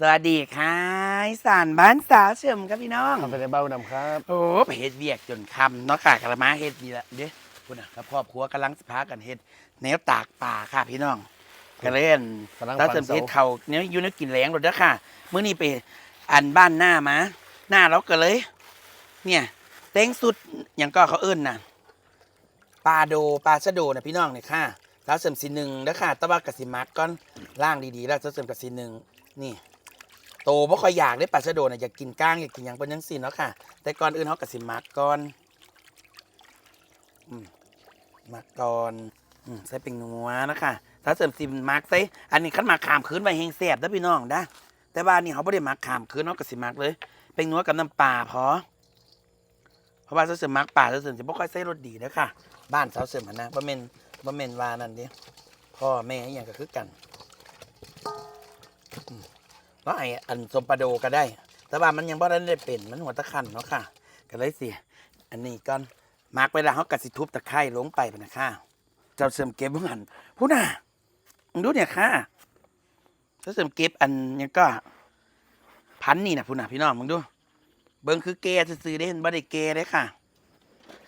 สวัสดีค่ะอีสานบ้านสาวเฉิมครับพี่น้อง ทำไปในเบ้าดำครับ โอ้ไปเฮ็ดเวียกจนคำเนาะค่ะกระมาเฮ็ดดีละเด้คุณน่ะกับครอบครัวกำลังสพากันเฮ็ดแนวตากป่าค่ะพี่น้องก็เล่นกำลังถ้าปั่เสรินมเสาเฮ็ดเขาเนี้ยอยู่ในกินแหลงรถเด้อค่ะมื้อนี้ไปอันบ้านหน้ามา หน้าเราก็เลย เนี่ยเต้งสุดหยังก็เขาเอิ้นน่ะปลาโดปลาชะโดน่ะพี่น้องเนี่ยค่ะแล้วเสริมสีหนึ่งเด้อค่ะแตะว่ากะสิมักก่อนล่างดีๆ แล้วเสริมกะสิหนึ่งนี่ โตบ่ค่อยอยากได้ปลาชะโดน่ะอยากกินก้างอยากกินหยังเป็นจังซี่เนาะค่ะ แต่ก่อนอื่นเฮากะสิมักก่อนอืมมักก่อนอืมใส่เป็นนัวนะคะ ถ้าเสริมสิมักใส่อันนี้คันมาขามคืนไว้แฮงแซ่บเด้อพี่น้องนะแต่ว่านี่เขาบ่ได้มักขามคืนเนาะกะสิมักเลย เป็นนัวกับน้ำปลาพอเพราะว่าเสริมมักปลาเสริมจะบ่ค่อยใส่รสดีเด้อค่ะ บ้านสาวเสริมหั้นนะบ่แม่นบ่แม่นว่านั่นเด้พ่อแม่อหยังก็คือกัน เนาะไออันสมปลาโดก็ได้ แต่ว่ามันยังบ่ได้เป็นมันหัวตะขันเนาะค่ะ ก็เลยสิอันนี้ก่อนมากเวลาเขากระสิทุบตะไคร่ลงไปปะนะค่ะเจ้าเสริมเก็บเบิ่งหันพูดน่ะมึงดูเนี่ยค่ะเจ้าเสริมเก็บอันยังก็ พันนี่นะพูดน่ะพี่น้องมึงดู เบิ่งคือแกซื้อๆได้เห็นบ่ได้แกได้ค่ะ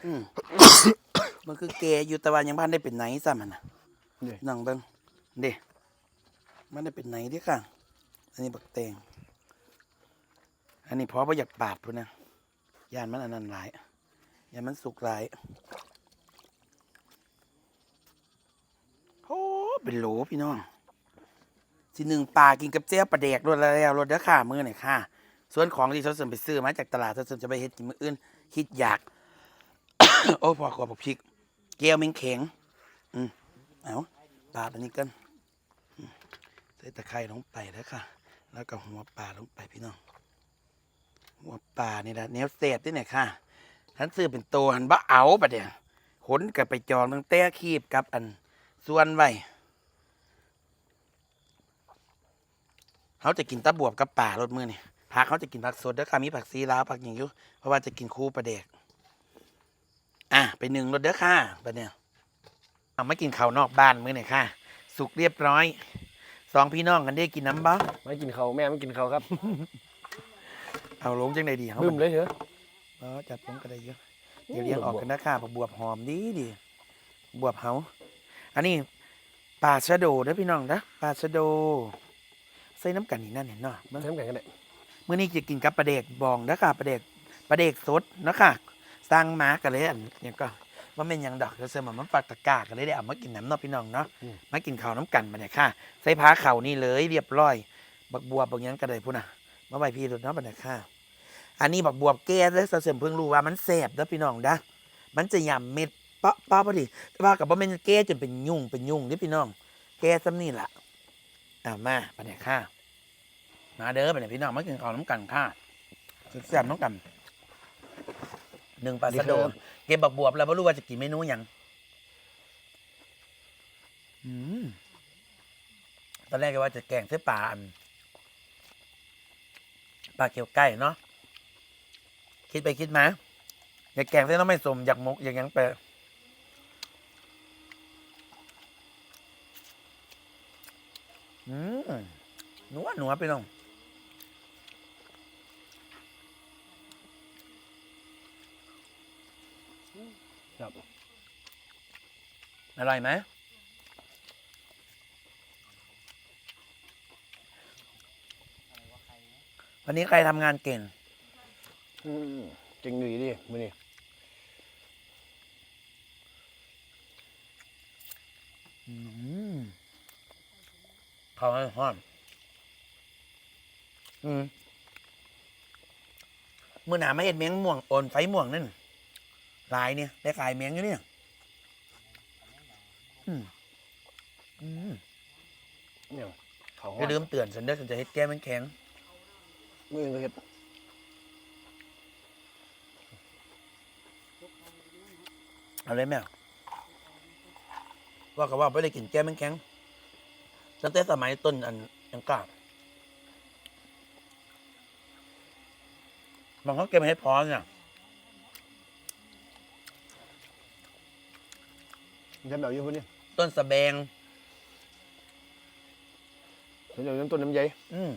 อืมเบิ่งคือแกอยู่แต่ว่ายังบ้านได้เป็นไหนซ้ำมันน่ะนี่น้องเบิ่งเด้มันได้เป็นไหนเด้ค่ะ อันนี้บักแตงอันนี้เพราะว่าอยากปาดพุ่นนะยานมันอันนั้นหลายยานมันสุกหลายโอ้เป็นโหลพี่น้องสิหนึ่งปลากินกับเจ้าปลาแดกรวดแล้วรวดเด้อค่ะมือหน่อยค่ะ ส่วนของที่เขาเสริมไปซื้อมาจากตลาดเขาเสริมจะไปเฮ็ดกินมืออื่นคิดอยาก โอ้พอขอบอกพริกแก้วแมงแข็งอืมเอาปาดอันนี้กันใส่ตะไคร้ลงไปแล้วค่ะ แล้วก็หัวปลาลงไปพี่น้อง หัวปลานี่แหละแนวเศษนี่เนี่ยค่ะท่านซื้อเป็นตัวหันบ่เอาปะเดี๋ยวขนกับไปจองตั้งแต่คีบกับอันส่วนไว้เขาจะกินตะบวบกับป่ารถมือนี่ผักเขาจะกินผักสดแล้วค่ะมีผักซีลาวผักอย่างยุเพราะว่าจะกินคู่ปลาเด็กอะไปหนึ่งรถเด้อค่ะปะเนี่ยเอามากินข้าวนอกบ้านมือนี่ค่ะ สุกเรียบร้อย สองพี่น้องกันได้กินน้ำบ้าไม่กินเขาวแม่ไม่กินเขาวครับ เอาลงจังใดดีเขาบึ้มเลยเหรอเออจับลงก็ได้เยอะเดี๋ยวเลี้ยงออกกันนะค่ะผักบวบหอมดีดีบวบเฮาอันนี้ปลาชะโดเด้อพี่น้องนะปลาชะโด ใส่น้ำกันนี่นั่นเห็นเนาะเบิ่งใช้น้ำแข็งกันเลยมื้อนี้จะกินกับปลาเด็กบองนะค่ะปลาเด็กปลาเด็กสดนะค่ะสร้างมากันเลยอันเนี่ยก็ ว่าเป็นหยังดอกเสริมมันปักตะกร้ากันเลยได้เอามากินน้ำเนาะพี่น้องเนาะมากินข้าวน้ำกันมาเนี่ยค่ะ ใส่ผ้าเข่าวนี่เลยเรียบร้อย บักบวบบางยังก็ได้พุ่นน่ะมาไว้พี่รถเนาะบัดเนี่ยค่ะ อันนี้บักบวบแก่เด้อเสริมเพิ่งรู้ว่ามันแสบเด้อพี่น้องนะมันจะยำเม็ดเปาะเปาะพอดีแต่ว่ากับว่ามันแก่จนเป็นยุ่งเป็นยุ่งเด้อพี่น้อง แก่ซ้ำนี่ล่ะอ่ามาบัดเนี่ยค่ะ มาเด้อบัดเนี่ยพี่น้องมากินข้าวน้ำกันค่ะแซ่บๆน้ำกัน หนึ่งปลาสะโดเก็บบักบวบแล้วไม่รู้ว่าจะกินเมนูหยังอืมตอนแรกก็ว่าจะแกงเส้นปลาอันปลาเกี๊ยวไก่เนาะคิดไปคิดมา อยากแกงเส้นน้ำไม่สมอยากหมกอยากหยังไปอืมหนัวหนัวไปน้อง ครับอร่อยไหมวันนี้ใครทำงานเก่งอืมเก่งดีดิมือนี่อืมเขาให้ห้อนอืมมื่อหนาไม่เห็นเมียงม่วงโอนไฟม่วงนั่น ลายเนี่ยได้ขายเมียงอยู่เนี่ยอืมอืมเนี่ยเขาอย่าลืมเตือนฉันเด้อฉันจะเฮ็ดแก้มันแข็งมือก็เห็ดเอาเลยแม่ว่ากับว่าไม่ได้กินแก้มันแข็งตั้งแต่สมัยต้นอันยังกล้ามันเขาเก็บมาให้พอเนี่ย ทำแบบอยู่พวกนี้ต้นสะแบงฉันจะเริ่มต้นน้ำใยอืม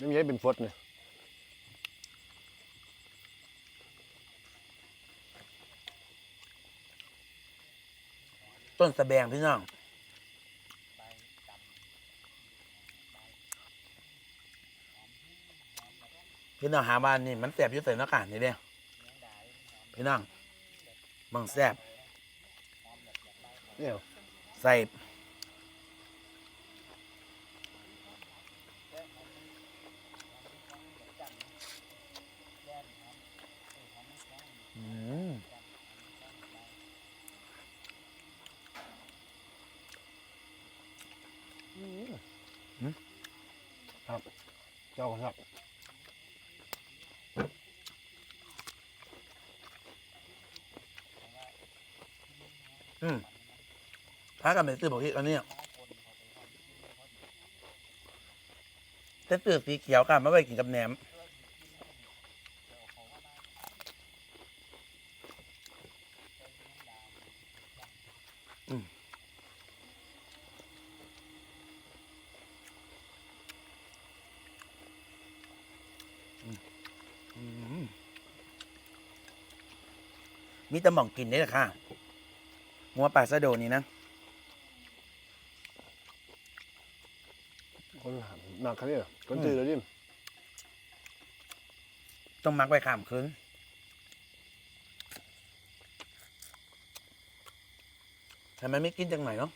น้ำใยเป็นฟดเนี่ยต้นสะแบงพี่น้องพี่น้องหาบ้านนี่มันแสบอยุ่ใส่หน้ากากนี่เด้อพี่น้องมังแสบ เนี่ยใส่อืมครับ เจ้าครับอืม ถ้ากันเป็นซื้อบอกที่อันนี้ยแต่เตือกสีเขียวค่ะไม่ไว้กินกับแหนมมีแตะหม่องกินได้หรอค่ะหัวปลาสะโดนี่นะ คนหนั กเขาเนี่ยคนตื่นแล้วดิต้องมักไว้ข้ามคืนทำไมไม่กินจังไหนเนาะ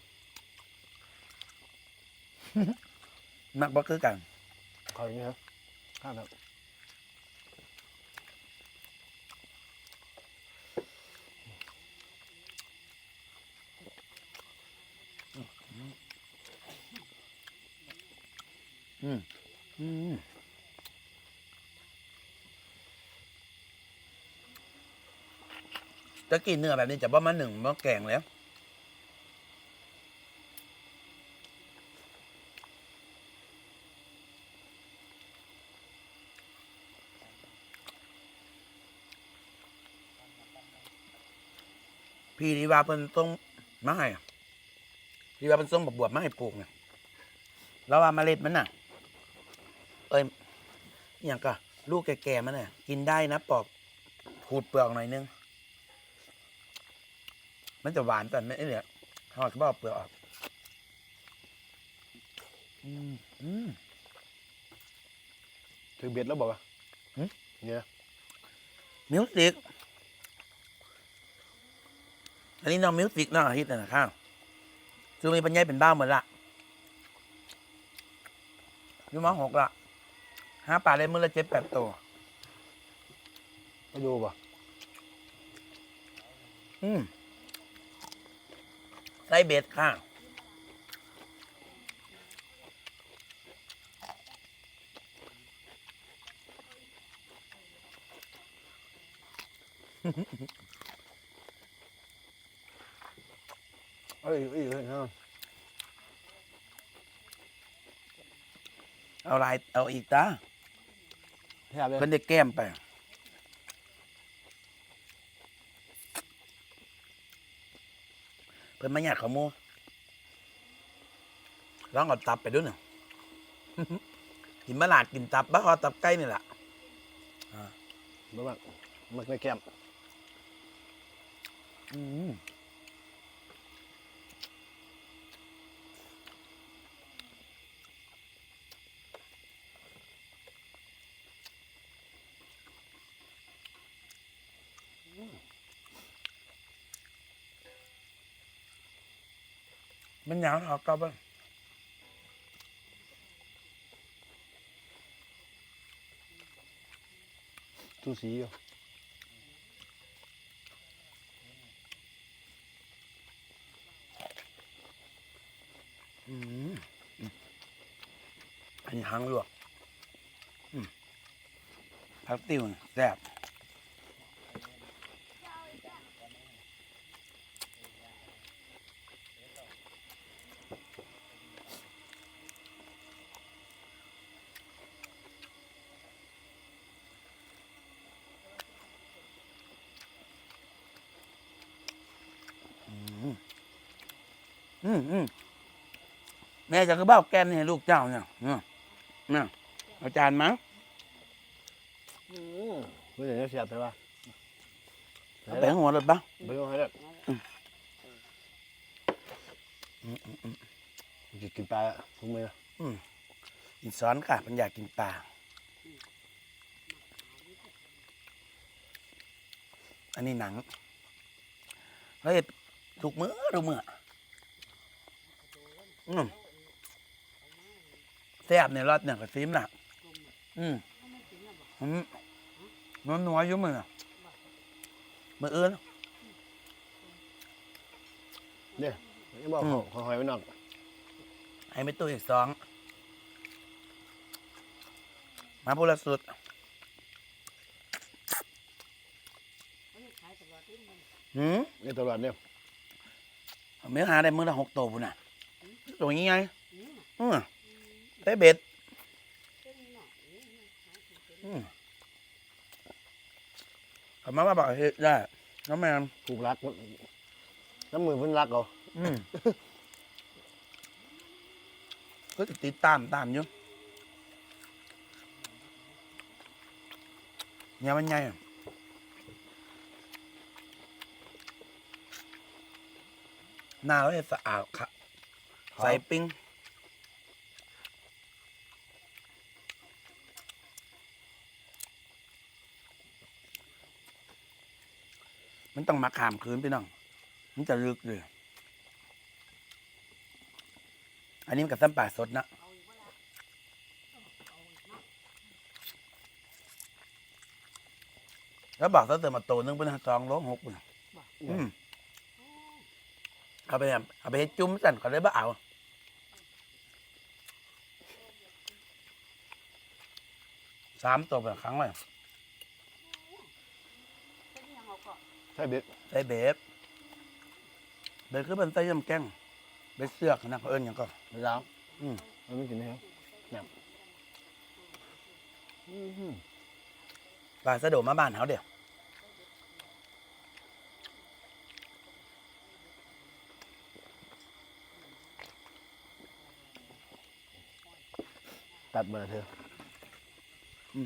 มักบ่คือกันขออย่างนี้ครับข้ามครับ อืมอืมจะกินเนื้อแบบนี้จะประมาหนึ่งหม้อแกงแล้วพี่ดีว่าเพิ่นต้องมาให้ดีว่าเพิ่นส่งบักบวบมาให้ปลูกเนี่ยแล้วว่าเมล็ดมันน่ะ เอ้ยอหย่างก็ลูกแก่ๆมันน่ะ กินได้นะปอกขูดเปลือกหน่อยนึง มันจะหวานแต่ไม่เหลือทอดก็บอกเปลือกออกอืมอืม ถึงเบ็ดแล้วบอกว่าหึ เนี่ยมิวสิกอันนี้น้องมิวสิกน้องอาทิตย์น่ะนะครับซึ่งมีปัญญาเป็นบ้าเหมือนละอยู่มหกละ หาปลาได้มือละเจ็ดแปดตัวไปดูป่ะอืมไส้เบ็ดค่ะเอ้ยเอ้ยเอ้ยเอาเอาลายเอาอีกจ้า แทบเลยเพิ่นได้แก้มไป เพิ่นมาหยาดขาวหมูลองเอาตับไปด้วยหน่อยกินมะลาดกินตับบ้าคอตับไก่นี่แหละบ่มากมันไม่แก้ม อืม มันหยาวเท่ากับบ้างทูสีอยู่อืมอืมอันนี้หางลวกอืมผักติ้วนี่แซ่บ อืมอืมแม่จะก็เบ้าแกนให้ลูกเจ้าเนี่ยเนี่ยเนี่ยเอาจารย์มั้งอืมไม่อย่างนี้เสียบใช่ปะเอาไปหัวรถปะไปเอาให้ได้กินกินปลาทุกมื้อกินซ้อนค่ะมันอยากกินปลาอันนี้หนังเฮ้ยถูกมือถูกมือ อืมแซ่บในรสเนี่ยกับซิมน่ะอืมอืมนัวนัวๆอยุ่มือน่ะมืออื่นเนี่ยนี่บอกอืมเขาหอยไว้นอกให้ไม่ตู้อีกสอง มาพูดละสุดหืมนี่ตลอดเนี่ยเมื่อหาได้มือละหกตัวพุ่นน่ะ ตัวงี้ไงอืมได้เบ็ดอืมเขามาว่าบอกเฮ็ดได้น้องแมนถูกรักน้ำมือเพิ่นรักเอาอืมก็จะติดตามตามอยู่เนี่ยมันไงอะหน้าเราจะสะอาดค่ะ ใส่ปิ้งมันต้องมาขามคืนพี่น้อง มันจะลึกเลย อันนี้มันกับซ้ำป่าสดนะแล้วบอกซะเติมมาโตนึงเป็นสองโลหกปุ่นอืมเอาไปแบบเอาไปให้จุ้มสั่นก็เลยบ่เอา สามตัวแบบครั้งเลยใช่เบ็ดใส่เบฟเบฟคือเป็นไส้ยำแกงเบฟเสือกนะเขาเอิ้นหยังก็ไม่ล้างอืมมันไม่กินนะครับเนี่ยอื้อหือปลาสะโดมาบ้านเขาเดี๋ยวตัดมาเถอ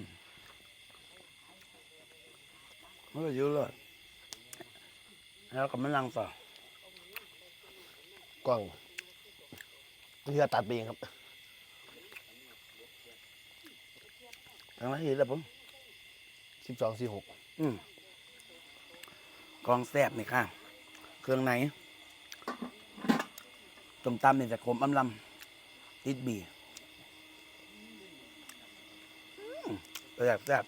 ะไม่ก็ยื้อเลยแล้วก็มันลังต่อกล้องเพื่อตัดไปเองครับทั้งนั้นทีแล้วผมสิบสองสี่หกอืมกองแซบนี่ค่ะ เครื่องไหนต้มตำนี่จะขมอำลำติดบีอืม แซ่บแซ่บ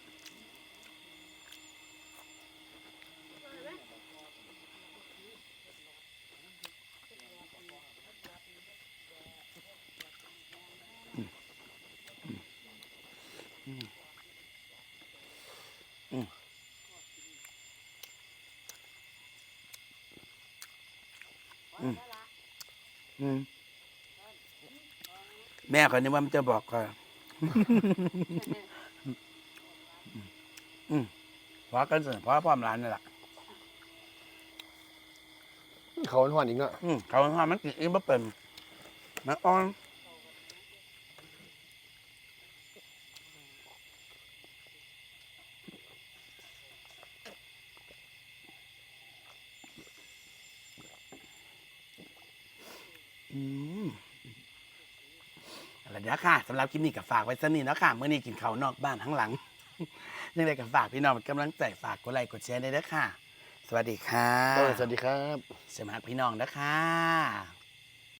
อืมอืมอืมอืมอืมแม่คนนี้ว่ามันจะบอกก่อน อืมพอกันสิพอพร้อมร้านนี่แหละเขาหวานอีกเนาะอืมเขาทำมันกินอีกบ่เป็นมันอ่อนอืมอะไรเดี๋ยวค่ะสำหรับคลิปนี้ก็ฝากไว้สนี่นาะค่ะเมื่อนี้กินข้าวนอกบ้านทั้งหลัง ยังไงก็ฝากพี่น้องเป็นกำลังใจฝากกดไลค์กดแชร์ด้วยนะค่ะ สวัสดีค่ะ สวัสดีครับ สมัครพี่น้องนะคะ